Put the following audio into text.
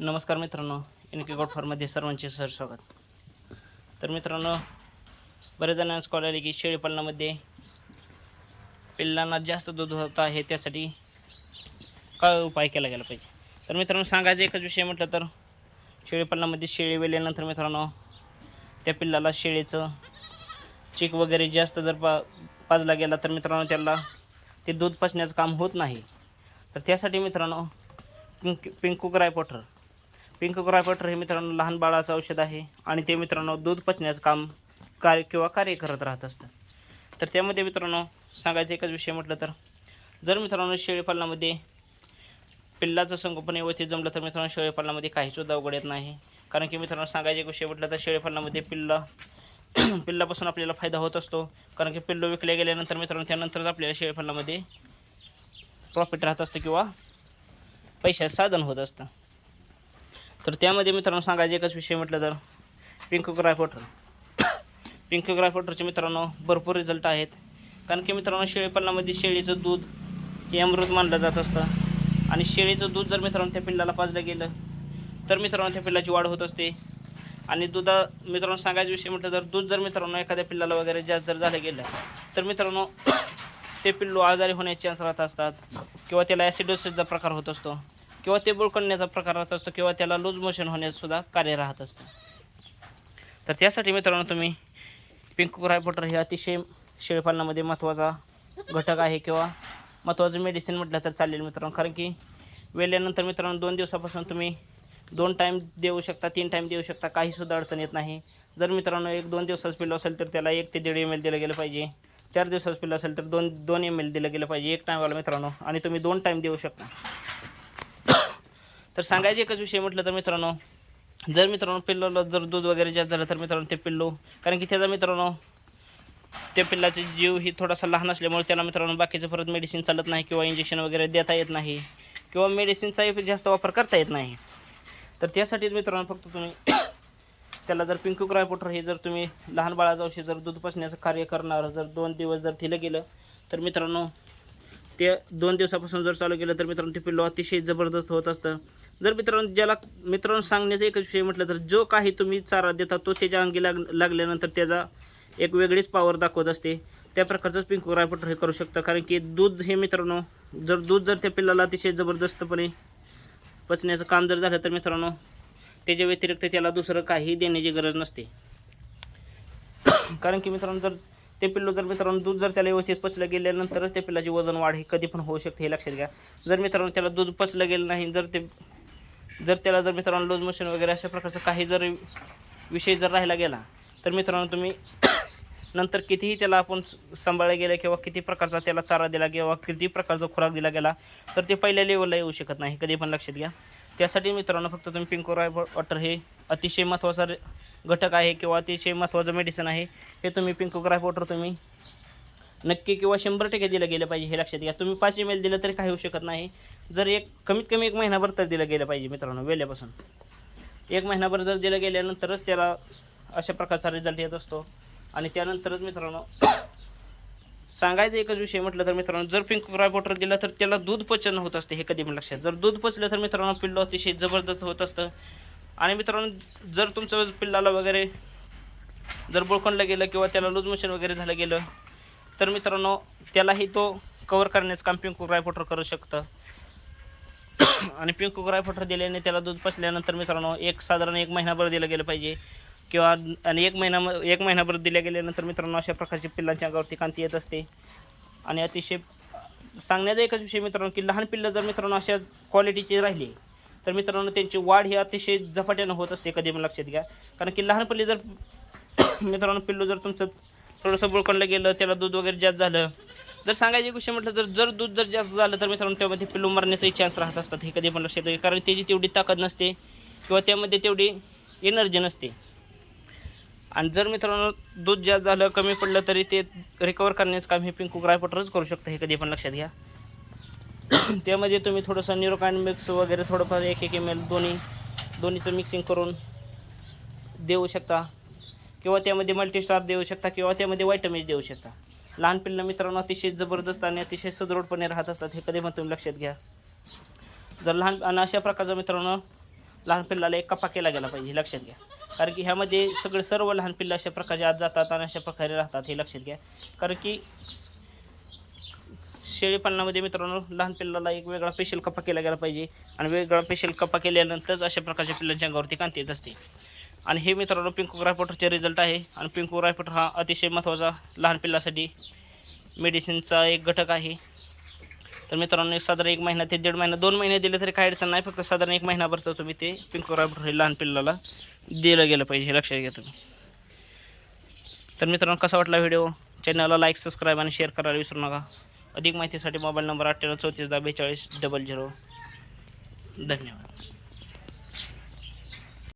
नमस्कार मित्रांनो एन के गोट फॉर्ममध्ये सर्वांचे सर स्वागत. तर मित्रांनो बऱ्याच जणांना कॉल आले की शेळीपालनामध्ये पिल्लांना जास्त दूध होत आहे त्यासाठी काय उपाय केला गेला पाहिजे? तर मित्रांनो सांगायचं एकच विषय म्हटलं तर शेळीपालनामध्ये शेळी वेल्यानंतर मित्रांनो त्या पिल्लाला शेळीचं चीक वगैरे जास्त जर पा पाजला गेला तर मित्रांनो त्याला ते दूध पचण्याचं काम होत नाही. तर त्यासाठी मित्रांनो पिंक पिंकू ग्रायपॉटर पिंक ग्रायपोटर हे मित्रांनो लहान बाळाचं औषध आहे आणि ते मित्रांनो दूध पचण्याचं काम कार्य किंवा कार्य करत राहत असतं. तर त्यामध्ये मित्रांनो सांगायचं एकच विषय म्हटलं तर जर मित्रांनो शेळीपालनामध्ये पिल्लाचं संगोपन व्यवस्थित जमलं तर मित्रांनो शेळीपालनामध्ये काहीच सुद्धा अवघड येत नाही. कारण की मित्रांनो सांगायचे एक विषय म्हटलं तर शेळीपालनामध्ये पिल्ला पिल्लापासून आपल्याला फायदा होत असतो. कारण की पिल्लं विकले गेल्यानंतर मित्रांनो त्यानंतरच आपल्याला शेळीपालनामध्ये प्रॉफिट राहत असतं किंवा पैशाचं साधन होत असतं. तर त्यामध्ये मित्रांनो सांगायचं एकच विषय म्हटलं तर पिंक ग्रायफोटर पिंक ग्रायपोटरचे मित्रांनो भरपूर रिझल्ट आहेत. कारण की मित्रांनो शेळीपालनामध्ये शेळीचं दूध हे अमृत मानलं जात असतं. आणि शेळीचं दूध जर मित्रांनो त्या पिल्लाला पाजलं गेलं तर मित्रांनो त्या पिल्लाची वाढ होत असते. आणि दुधा मित्रांनो सांगायचा विषय म्हटलं तर दूध जर मित्रांनो एखाद्या पिल्लाला वगैरे जास्त जर झालं गेलं तर मित्रांनो ते पिल्लू आजारी होण्याचे चान्स राहत असतात. किंवा त्याला ॲसिडोसिसचा प्रकार होत असतो. किंवा ते बुळकणण्याचा प्रकार राहत असतो किंवा त्याला लूज मोशन होण्यासुद्धा कार्य राहत असतं. तर त्यासाठी मित्रांनो तुम्ही पिंकू ग्रायपोटर हे अतिशय शेळीपालनामध्ये महत्त्वाचा घटक आहे किंवा महत्त्वाचं मेडिसिन म्हटलं तर चालेल मित्रांनो. कारण की वेल्यानंतर मित्रांनो दोन दिवसापासून तुम्ही दोन टाईम देऊ शकता तीन टाईम देऊ शकता काहीसुद्धा अडचण येत नाही. जर मित्रांनो एक दोन दिवसाचं पिल्लं असेल तर त्याला एक ते दीड एम एल दिलं गेलं पाहिजे. चार दिवसाचं पिल्लं असेल तर दोन दोन एम एल दिलं गेलं पाहिजे. एक टाईमवाला मित्रांनो. आणि तुम्ही दोन टाईम देऊ शकता. तर सांगायचं एकच विषय म्हटलं तर मित्रांनो जर मित्रांनो पिल्लोला जर दूध वगैरे जास्त झालं तर मित्रांनो ते पिल्लू कारण की त्याचा मित्रांनो त्या पिल्लाचे जीव ही थोडासा लहान असल्यामुळे त्याला मित्रांनो बाकीचं परत मेडिसिन चालत नाही किंवा इंजेक्शन वगैरे देता येत नाही किंवा मेडिसिनचाही जास्त वापर करता येत नाही. तर त्यासाठीच मित्रांनो फक्त तुम्ही त्याला जर पिंकू क्रायपोटर हे जर तुम्ही लहान बाळाचं औषध जर दूध पचण्याचं कार्य करणार जर दोन दिवस जर दिलं गेलं तर मित्रांनो ते दोन दिवसापासून जर चालू केलं तर मित्रांनो ते पिल्लू अतिशय जबरदस्त होत असतं. जर मित्रांनो ज्याला मित्रांनो सांगण्याचा एकच विषय म्हटलं तर जो काही तुम्ही चारा देता तो त्याच्या अंगी लाग लागल्यानंतर त्याचा एक वेगळीच पॉवर दाखवत असते. त्या प्रकारचंच पिंकू रायपटर हे करू शकतं. कारण की दूध हे मित्रांनो जर दूध जर त्या पिल्लाला अतिशय जबरदस्तपणे पचण्याचं काम जर झालं तर मित्रांनो त्याच्या व्यतिरिक्त त्याला दुसरं काही देण्याची गरज नसते. कारण की मित्रांनो जर ते पिल्लू जर मित्रांनो दूध जर त्याला व्यवस्थित पचलं गेल्यानंतरच त्या पिल्लाची वजन वाढ ही कधी पण होऊ शकते हे लक्षात घ्या. जर मित्रांनो त्याला दूध पचलं गेलं नाही जर ते जर त्याला जर मित्रांनो लूज मोशन वगैरे अशा प्रकारचं काही जर विषय जर राहिला गेला तर मित्रांनो तुम्ही नंतर कितीही त्याला आपण सांभाळलं गेलं किंवा किती प्रकारचा त्याला चारा दिला किंवा किती प्रकारचा खुराक दिला गेला तर ते पहिल्या लेवलला येऊ शकत नाही कधी पण लक्षात घ्या. त्यासाठी मित्रांनो फक्त तुम्ही पिंको राय वॉटर हे अतिशय महत्त्वाचा घटक आहे किंवा अतिशय महत्त्वाचं मेडिसिन आहे हे तुम्ही पिंकोग्राफ वॉटर तुम्ही नक्की किंवा शंभर टक्के दिलं गेलं पाहिजे हे लक्षात घ्या. तुम्ही पाच एम एल दिलं तरी काही होऊ शकत नाही. जर एक कमीत कमी एक महिनाभर तर दिलं गेलं पाहिजे मित्रांनो वेल्यापासून. एक महिनाभर जर दिलं गेल्यानंतरच त्याला अशा प्रकारचा रिझल्ट येत असतो. आणि त्यानंतरच मित्रांनो सांगायचं एकच विषय म्हटलं तर मित्रांनो जर पिंक वॉटर दिलं तर त्याला दूध पचन होत असते हे कधी पण लक्षात. जर दूध पचलं तर मित्रांनो पिल्लो अतिशय जबरदस्त होत असतं. आणि मित्रांनो जर तुमचं पिल्लाला वगैरे जर बुळखंडलं गेलं किंवा त्याला लूज मोशन वगैरे झालं गेलं तर मित्रांनो त्यालाही तो कवर करण्याचं काम पिंकू ग्रायपोटर करू शकतं. आणि पिंकू ग्रायपोटर दिल्याने त्याला दूध पसल्यानंतर मित्रांनो एक साधारण एक महिनाभर दिलं गेलं पाहिजे. किंवा आणि एक महिना एक महिनाभर दिल्या गेल्यानंतर मित्रांनो अशा प्रकारची पिल्लांच्या अंगावरती कांती येत असते. आणि अतिशय सांगण्याचा एकच विषय मित्रांनो की लहान पिल्लं जर मित्रांनो अशा क्वालिटीची राहिली तर मित्रांनो त्यांची वाढ ही अतिशय झपाट्यानं होत असते कधी पण लक्षात घ्या. कारण की लहानपणी जर मित्रांनो पिल्लू जर तुमचं थोडंसं बुळकणलं गेलं त्याला दूध वगैरे जास्त झालं जर सांगायची गोष्ट म्हटलं तर जर दूध जर जास्त झालं तर मित्रांनो त्यामध्ये पिल्लू मरण्याचाही चान्स राहत असतात हे कधी पण लक्षात घ्या. कारण त्याची तेवढी ताकद नसते किंवा त्यामध्ये तेवढी एनर्जी नसते. आणि जर मित्रांनो दूध जास्त झालं कमी पडलं तरी ते रिकवर करण्याचं काम हे पिंकू ग्रायपटरच करू शकतं हे कधी पण लक्षात घ्या. त्यामध्ये तुम्ही थोडंसं न्यूरोकाइन मिक्स वगैरे थोडंफार एक एक एम एल दोन्ही दोन्हीचं मिक्सिंग करून देऊ शकता. किंवा त्यामध्ये मल्टीस्टार देऊ शकता किंवा त्यामध्ये वायटमिन्स देऊ शकता. लहान पिल्लं मित्रांनो अतिशय जबरदस्त आणि अतिशय सुदृढपणे राहत असतात हे कधी पण तुम्ही लक्षात घ्या. जर लहान आणि अशा प्रकारचं मित्रांनो लहान पिल्लाला एक कपा केला गेला पाहिजे हे लक्षात घ्या. कारण की ह्यामध्ये सगळे सर्व लहान पिल्लं अशा प्रकारचे आत जातात आणि अशा प्रकारे राहतात हे लक्षात घ्या. कारण की शेळीपालनामध्ये मित्रांनो लहान पिल्लाला एक वेगळा पेशल कप्पा केला गेला पाहिजे. आणि वेगळा पेशल कप्पा केल्यानंतरच अशा प्रकारच्या पिल्लांच्या अंगावरती कांती येत असते. आणि हे मित्रांनो पिंकू ग्रायपोटरचे रिझल्ट आहे. आणि पिंकू ग्रायपोटर हा अतिशय महत्त्वाचा लहान पिल्लासाठी मेडिसिनचा एक घटक आहे. तर मित्रांनो एक साधारण एक महिना ते दीड महिना दोन महिने दिले तरी काही अडचण नाही. फक्त साधारण एक महिनाभर तर तुम्ही ते पिंकू ग्रायपोटर हे लहान पिल्लाला दिलं गेलं पाहिजे हे लक्षात घ्या तुम्ही. तर मित्रांनो कसा वाटला व्हिडिओ? चॅनलला लाईक सबस्क्राईब आणि शेअर करायला विसरू नका. अधिक माहितीसाठी मोबाईल नंबर अठ्ठ्याण्णव चौतीस दहा बेचाळीस डबल झिरो. धन्यवाद.